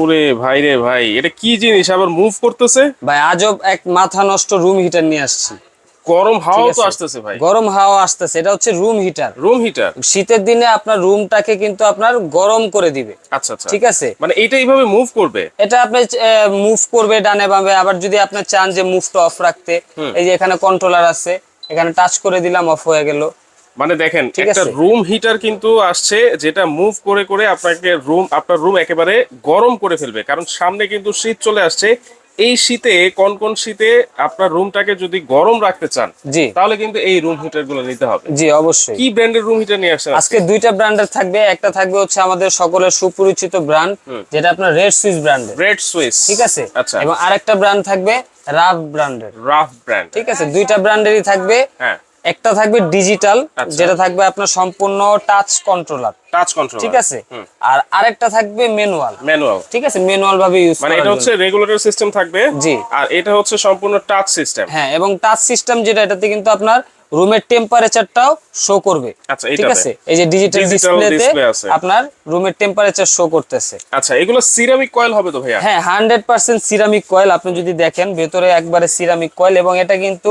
ওরে ভাই রে ভাই এটা কি জিনিস? আবার মুভ করতেছে? ভাই আজব এক মাথা নষ্ট রুম হিটার নিয়ে আসছি। গরম হাওয়া তো আসতেছে ভাই। গরম হাওয়া আসতেছে এটা হচ্ছে রুম হিটার রুম হিটার শীতের দিনে আপনার রুমটাকে কিন্তু আপনার গরম করে দিবে। আচ্ছা আচ্ছা। ঠিক আছে? মানে এটা এইভাবে মুভ করবে? এটা আপনি মুভ করবে ডানে বামে। আবার যদি আপনি চান যে মুভটা অফ রাখতে এই যে এখানে কন্ট্রোলার আছে এখানে টাচ করে দিলাম অফ হয়ে গেল। মানে দেখেন একটা। রুম হিটার কিন্তু আসছে যেটা মুভ করে করে আপনাকে রুম আপনার রুম একেবারে গরম করে ফেলবে। কারণ সামনে কিন্তু শীত চলে আসছে। এই শীতে কোন কোন শীতে আপনার রুমটাকে যদি গরম রাখতে চান জি। তাহলে কিন্তু এই রুম হিটারগুলো নিতে হবে। জি অবশ্যই। কি ব্র্যান্ডের রুম হিটার নিয়ে আসছেন আজকে দুইটা ব্র্যান্ডের থাকবে। একটা থাকবে হচ্ছে আমাদের সকলের সুপরিচিত ব্র্যান্ড যেটা আপনার red switch brand red Swiss ঠিক আছে? আচ্ছা। এবং আরেকটা ব্র্যান্ড থাকবে রাফ ব্র্যান্ডের রাফ ব্র্যান্ড ঠিক আছে? দুইটা ব্র্যান্ডেরই থাকবে। হ্যাঁ। একটা থাকবে ডিজিটাল আচ্ছা। যেটা থাকবে আপনার সম্পূর্ণ টাচ কন্ট্রোলার টাচ কন্ট্রোল ঠিক আছে? আর আরেকটা থাকবে ম্যানুয়াল ম্যানুয়াল ঠিক আছে? ম্যানুয়াল ভাবে ইউজ মানে এটা হচ্ছে রেগুলেটর সিস্টেম থাকবে জি। আর এটা হচ্ছে সম্পূর্ণ টাচ সিস্টেম হ্যাঁ এবং টাচ সিস্টেম যেটা এটাতে কিন্তু আপনার রুমের টেম্পারেচারটাও শো করবে। আচ্ছা ঠিক আছে? এই যে ডিজিটাল ডিসপ্লেতে আপনার রুমের টেম্পারেচার শো করতেছে। আচ্ছা এগুলো সিরামিক কয়েল হবে তো ভাইয়া? হ্যাঁ হান্ড্রেড পার্সেন্ট সিরামিক কয়েল আপনি যদি দেখেন ভেতরে একবারে সিরামিক কয়েল এবং এটা কিন্তু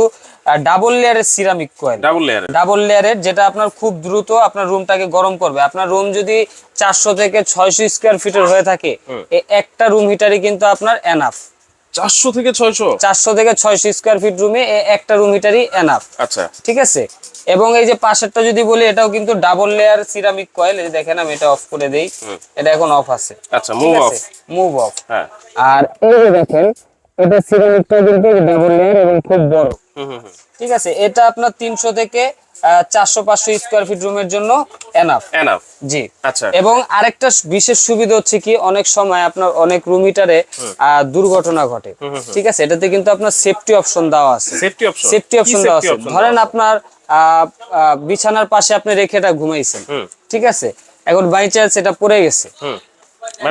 ডাবল লেয়ারের ceramic coil double layer double লেয়ারের যেটা আপনার খুব দ্রুত আপনার রুমটাকে গরম করবে। আপনার রুম যদি চারশো থেকে ছয়শো স্কোয়ার ফিটের হয়ে থাকে এই একটা রুম হিটারই কিন্তু আপনার এনাফ চারশো থেকে ছয়শো? চারশো থেকে ছয়শো স্কোয়ার ফিট রুমে একটা রুম হিটারই এনাফ আচ্ছা। ঠিক আছে? এবং এই যে পাশেরটা যদি বলি এটাও কিন্তু ডাবল লেয়ার সিরামিক কয়েল এই দেখেন আমি এটা অফ করে দেই। এটা এখন অফ আছে। আচ্ছা মুভ অফ মুভ অফ হ্যাঁ। আর এই দেখেন এটা সিরামিকটা কিন্তু ডাবল লেয়ার এবং খুব বড়। ঠিক আছে এটা আপনার তিনশো থেকে চারশো পাঁচশো স্কোয়ার ফিট রুমের জন্য এনাফ এনাফ জি। আচ্ছা। এবং আরেকটা বিশেষ সুবিধা হচ্ছে কি অনেক সময় আপনার অনেক রুম হিটারে দুর্ঘটনা ঘটে। ঠিক আছে এটাতে কিন্তু আপনার সেফটি অপশন দেওয়া আছে। সেফটি অপশন সেফটি অপশন দেওয়া আছে। ধরেন আপনার আহ, আহ, বিছানার পাশে আপনি রেখে এটা ঘুমাইছেন। হুম। ঠিক আছে? এখন বাই চান্স এটা পড়ে গেছে। হুম।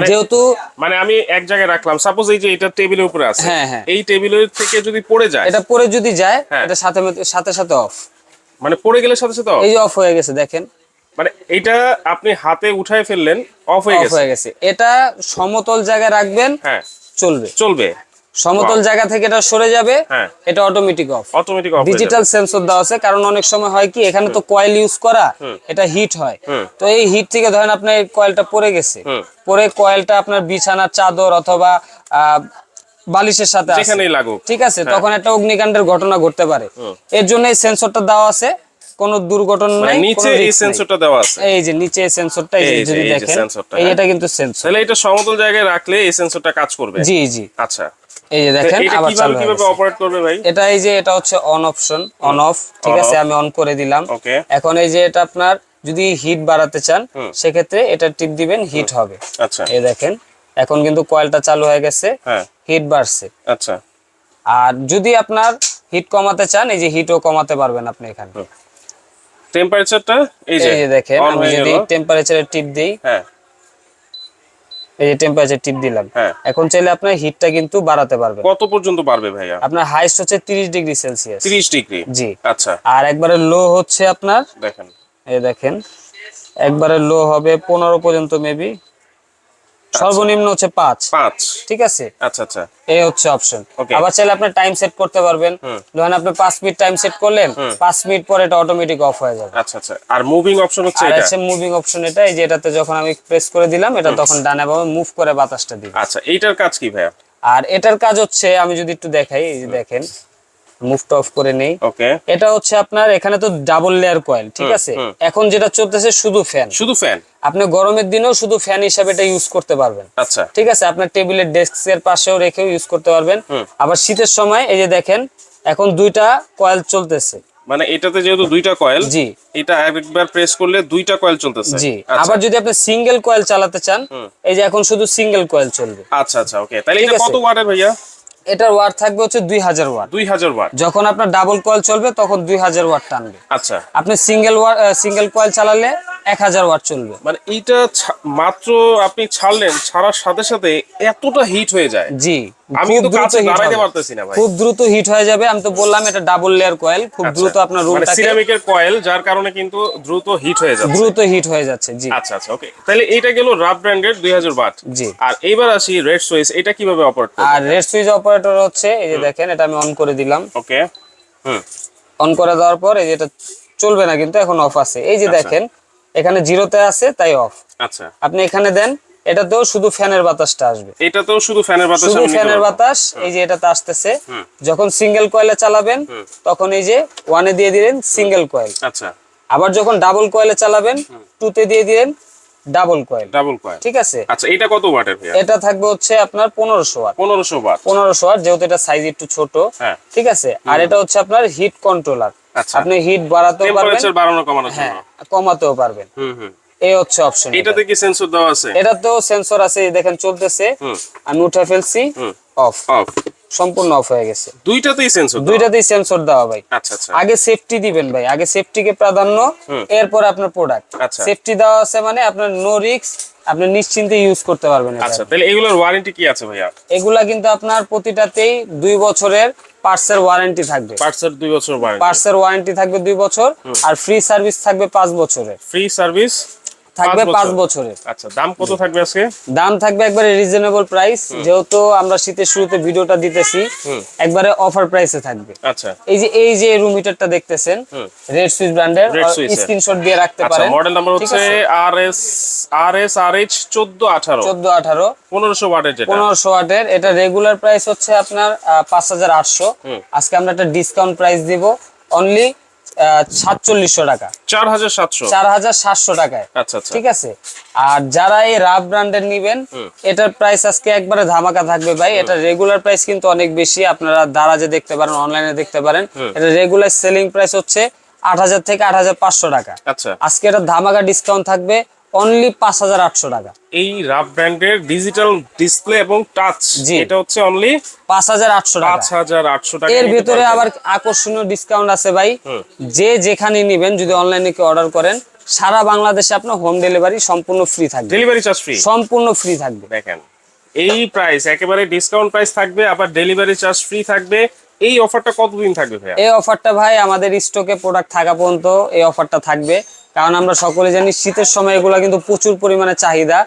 যেহেতু মানে আমি এক জায়গায় রাখলাম। সাপোজ এই যে এটা টেবিলের উপরে আছে। হ্যাঁ, হ্যাঁ। এই টেবিলের থেকে যদি পড়ে যায় এটা পরে যদি যায় হ্যাঁ। এটা সাথে সাথে সাথে অফ মানে পড়ে গেলে সাথে সাথে off? এই অফ হয়ে গেছে দেখেন। মানে এটা আপনি হাতে উঠায় ফেললেন অফ হয়ে গেছে। হয়ে গেছে। এটা সমতল জায়গায় রাখবেন হ্যাঁ। চলবে। চলবে। সমতল জায়গা থেকে এটা সরে যাবে হ্যাঁ। এটা automatic off automatic off digital sensor দেওয়া আছে কারণ অনেক সময় হয় কি এখানে তো কয়েল ইউজ করা এটা হিট হয়। তো এই হিট থেকে ধরেন আপনার কয়েলটা পড়ে গেছে। পরে কয়েলটা আপনার বিছানার চাদর অথবা আহ, বালিশের সাথে আছে। যেখানেই লাগুক। ঠিক আছে? তখন একটা অগ্নিকাণ্ডের ঘটনা ঘটতে পারে। এর জন্য এই সেন্সরটা দেওয়া আছে। কোনো দুর্ঘটনা মানে নাই নিচে এই সেন্সরটা দেওয়া আছে। এই যে নিচে এই সেন্সরটা এই যে যদি দেখেন এই হ্যাঁ। এটা কিন্তু সেন্সর তাহলে এটা সমতল জায়গায় রাখলে এই সেন্সরটা কাজ করবে। জি জি। আচ্ছা। এই যে দেখেন আবার চালু কীভাবে অপারেট করবে ভাই? এটা এই যে এটা হচ্ছে অন অপশন অন অফ ঠিক আছে আমি অন করে দিলাম। এখন এই যে এটা আপনার যদি হিট বাড়াতে চান সেক্ষেত্রে এটা টিপ দিবেন হিট হবে। আচ্ছা। এই দেখেন এখন কিন্তু কয়েলটা চালু হয়ে গেছে হ্যাঁ। হিট বাড়ছে। আচ্ছা। আর যদি আপনার হিট কমাতে চান এই যে হিটও কমাতে পারবেন আপনি এখানে। টেম্পারেচারটা এই যে দেখেন আমি যদি। টেম্পারেচারে টিপ দেই হ্যাঁ। এই যে টেম্পারেচার টিপ দিলাম। হ্যাঁ। এখন চাইলে আপনার হিটটা কিন্তু বাড়াতে পারবেন। কত পর্যন্ত পারবে ভাইয়া? আপনার হাইস্ট হচ্ছে 30 ডিগ্রি সেলসিয়াস 30 ডিগ্রি? জি। আচ্ছা। আর একবারে লো হচ্ছে আপনার দেখেন। এই দেখেন একবারে লো হবে পনেরো পর্যন্ত মেবি সর্বনিম্ন হচ্ছে পাঁচ। পাঁচ। ঠিক আছে? আচ্ছা আচ্ছা। এই হচ্ছে অপশন আবার চাইলে আপনি টাইম সেট করতে পারবেন। ধরেন আপনি পাঁচ মিনিট টাইম সেট করলেন পাঁচ মিনিট পরে এটা অটোমেটিক অফ হয়ে যাবে। আচ্ছা আচ্ছা। আর মুভিং অপশন হচ্ছে এটা? আছে মুভিং অপশন এটা এই যে এটাতে যখন আমি প্রেস করে দিলাম এটা তখন ডানে বামে মুভ করে বাতাসটা দিবে আচ্ছা এইটার কাজ কি ভাইয়া? আর এটার কাজ হচ্ছে আমি যদি একটু দেখাই এই যে দেখেন মুভটা অফ করে নেই। ওকে এটা হচ্ছে আপনার এখানে তো ডাবল লেয়ার কয়েল ঠিক আছে? এখন যেটা চলতেছে শুধু ফ্যান শুধু ফ্যান আপনি গরমের দিনেও শুধু ফ্যান হিসাবে এটা ইউজ করতে পারবেন। আচ্ছা। ঠিক আছে? আপনার টেবিলের ডেস্কের পাশেও রেখেও ইউজ করতে পারবেন। আবার শীতের সময় এই যে দেখেন এখন দুইটা কয়েল চলতেছে। মানে এটাতে যেহেতু দুইটা কয়েল জি। এটা একবার প্রেস করলে দুইটা কয়েল চলতেছে। জি। আচ্ছা। আবার যদি আপনি সিঙ্গেল কয়েল চালাতে চান এই যে এখন শুধু সিঙ্গেল কয়েল চলবে। আচ্ছা আচ্ছা ওকে তাহলে এটা কত ওয়াটের ভাইয়া? এটার ওয়ার থাকবে হচ্ছে দুই হাজার ওয়ার দুই হাজার ওয়ার যখন আপনার ডাবল কয়েল চলবে তখন দুই হাজার ওয়ার টানবে। আচ্ছা। আপনি সিঙ্গেল ওয়ার সিঙ্গেল কয়েল চালালে এক হাজার ওয়াট চলবে। মানে এইটা মাত্র আপনি ছাড়লেন ছাড়ার সাথে সাথে এতটা হিট হয়ে যায়। জি আমি কিন্তু কাছে দাঁড়াইতে পারতেছি না ভাই। খুব দ্রুত হিট হয়ে যাবে আমি তো বললাম এটা ডাবল লেয়ার কয়েল খুব দ্রুত আপনার মানে রুমটাকে সিরামিকের কয়েল যার কারণে কিন্তু দ্রুত হিট হয়ে যাচ্ছে। দ্রুত হিট হয়ে যাচ্ছে জি। আচ্ছা আচ্ছা ওকে তাহলে এটা গেল রাব ব্র্যান্ডের দুই হাজার বাট জি। আর এইবার আসি রেড সুইচ এটা কীভাবে অপারেট করবে? আর রেড সুইচ অপারেটর হচ্ছে এই যে দেখেন এটা আমি অন করে দিলাম। ওকে হুম। অন করে দেওয়ার পর এই যে এটা চলবে না কিন্তু এখন অফ আছে। এই যে আচ্ছা। দেখেন এখানে জিরোতে আছে তাই অফ আচ্ছা। আপনি এখানে দেন এটাতেও শুধু ফ্যানের বাতাসটা আসবে। এটাতেও শুধু ফ্যানের বাতাস শুধু ফ্যানের বাতাস এই যে এটাতে আসতেছে। যখন সিঙ্গেল কয়েলে চালাবেন তখন এই যে ওয়ানে দিয়ে দিলেন সিঙ্গেল কয়েল আচ্ছা। আবার যখন ডাবল কয়েলে চালাবেন টুতে দিয়ে দিলেন ডাবল কয়েল ডাবল কয়েল ঠিক আছে? আচ্ছা এটা কত ওয়াটের ভাইয়া? এটা থাকবে হচ্ছে আপনার পনেরোশো ওয়াট। পনেরোশো ওয়াট। পনেরোশো ওয়াট যেহেতু এটা সাইজ একটু ছোট। হ্যাঁ। ঠিক আছে? আর এটা হচ্ছে আপনার হিট কন্ট্রোলার আপনি হিট বাড়াতেও পারবেন। বাড়ানো জন্য হ্যাঁ কমাতেও পারবেন। এই হচ্ছে অপশন এটাতে কি সেন্সর দেওয়া আছে? এটা তো সেন্সর আছে দেখেন চলতেছে। আমি উঠে ফেলছি। অফ অফ সম্পূর্ণ অফ হয়ে গেছে। দুইটাতেই সেন্সর দুইটাতেই সেন্সর দেওয়া ভাই। আচ্ছা আচ্ছা। আগে সেফটি দিবেন ভাই। আগে সেফটিকে প্রাধান্য এরপর আপনার প্রোডাক্ট আচ্ছা। সেফটি দেওয়া আছে মানে আপনার নো রিস্ক আপনি নিশ্চিন্তে ইউজ করতে পারবেন আচ্ছা তাহলে এগুলোর ওয়ারেন্টি কি আছে ভাইয়া? এগুলা কিন্তু আপনার প্রতিটাতেই দুই বছরের পার্টসের ওয়ারেন্টি থাকবে। পার্টসের দুই বছর ওয়ারেন্টি পার্টসের ওয়ারেন্টি থাকবে দুই বছর আর ফ্রি সার্ভিস থাকবে পাঁচ বছরের। ফ্রি সার্ভিস থাকবে বছরের। আচ্ছা দাম কত থাকবে আজকে? দাম থাকবে একবারে রিজনেবল প্রাইস যেহেতু আমরা শীতের শুরুতে ভিডিওটা দিতেছি একবারে অফার প্রাইসে থাকবে। আচ্ছা। এই যে এই যে রুম হিটারটা দেখতেছেন রেড সুইচ ব্র্যান্ডের। স্ক্রিনশট দিয়ে রাখতে আচ্ছা মডেল নাম্বার হচ্ছে আছে? R S R S R H চোদ্দ আঠারো। চোদ্দ আঠারো। পনেরোশো ওয়াটের যেটা। পনেরোশো ওয়াটের এটা রেগুলার প্রাইস হচ্ছে আপনার পাঁচ হাজার আটশো। হুম। আজকে আমরা একটা ডিসকাউন্ট প্রাইস দিব। অনলি সাতচল্লিশশো টাকা। চার হাজার সাতশো? চার হাজার সাতশো টাকায়। আচ্ছা আচ্ছা। ঠিক আছে? আর যারা এই রাফ ব্র্যান্ডের নিবেন এটার প্রাইস আজকে একবারে ধামাকা থাকবে ভাই। এটা রেগুলার প্রাইস কিন্তু অনেক বেশি। আপনারা দারাজে দেখতে পারেন অনলাইনে দেখতে পারেন। এটা রেগুলার সেলিং প্রাইস হচ্ছে আট হাজার থেকে আট হাজার পাঁচশো টাকা। আচ্ছা। আজকে এটা ধামাকা ডিসকাউন্ট থাকবে। অনলি পাঁচ হাজার আটশো টাকা। এই রাব ব্র্যান্ডের ডিজিটাল ডিসপ্লে এবং টাচ। এটা হচ্ছে অনলি পাঁচ হাজার আটশো টাকা। পাঁচ হাজার আটশো টাকা এর ভেতরে আবার আকর্ষণীয় ডিসকাউন্ট আছে ভাই। যে যেখানে নিবেন যদি অনলাইনে কেউ অর্ডার করেন সারা বাংলাদেশে আপনার হোম ডেলিভারি সম্পূর্ণ ফ্রি থাকবে। ডেলিভারি চার্জ ফ্রি সম্পূর্ণ ফ্রি থাকবে। দেখেন এই প্রাইস একেবারে ডিসকাউন্ট প্রাইস থাকবে আবার ডেলিভারি চার্জ ফ্রি থাকবে। এই অফারটা কতদিন থাকবে ভাইয়া? এই অফারটা ভাই আমাদের স্টকে প্রোডাক্ট থাকা পর্যন্ত এই অফারটা থাকবে। কারণ আমরা সকলে জানি শীতের সময় এগুলো কিন্তু প্রচুর পরিমাণে চাহিদা।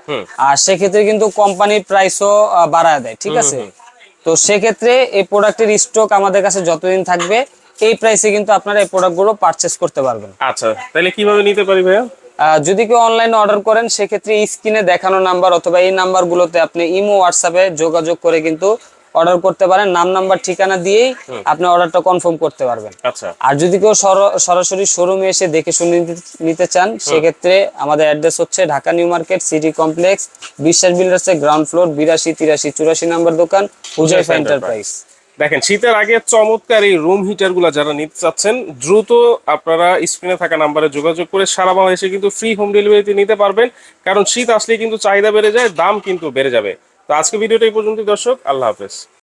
আর সেক্ষেত্রে কিন্তু কোম্পানির প্রাইসও বাড়ায় দেয় ঠিক আছে? তো সেক্ষেত্রে এই প্রোডাক্টের স্টক আমাদের কাছে যতদিন থাকবে এই প্রাইসে কিন্তু আপনারা এই প্রোডাক্টগুলো পারচেস করতে পারবেন। আচ্ছা তাহলে কীভাবে নিতে পারি ভাইয়া? যদি কেউ অনলাইনে অর্ডার করেন সেক্ষেত্রে স্ক্রিনে দেখানো নাম্বার অথবা এই নাম্বারগুলোতে আপনি ইমো হোয়াটসঅ্যাপে যোগাযোগ করে কিন্তু অর্ডার করতে পারেন নাম নাম্বার ঠিকানা দিয়েই আপনি অর্ডারটা কনফার্ম করতে পারবেন। আচ্ছা। আর যদি কেউ সরাসরি শোরুমে এসে দেখে শুনে নিতে- চান সেক্ষেত্রে আমাদের অ্যাড্রেস হচ্ছে Dhaka New Market City Complex Biswas বিল্ডার্সের ground floor বিরাশি তিরাশি চুরাশি নাম্বার দোকান হুজাইফা এন্টারপ্রাইজ দেখেন শীতের আগে চমৎকার এই রুম হিটারগুলা যারা নিতে চাচ্ছেন দ্রুত আপনারা স্ক্রিনে থাকা নাম্বারে যোগাযোগ করে সারা বাংলাদেশে কিন্তু ফ্রি হোম ডেলিভারিতে নিতে পারবেন। কারণ শীত আসলে কিন্তু চাহিদা বেড়ে যায় দাম কিন্তু বেড়ে যাবে। আজকে ভিডিওটা এই পর্যন্ত দর্শক। আল্লাহ হাফেজ।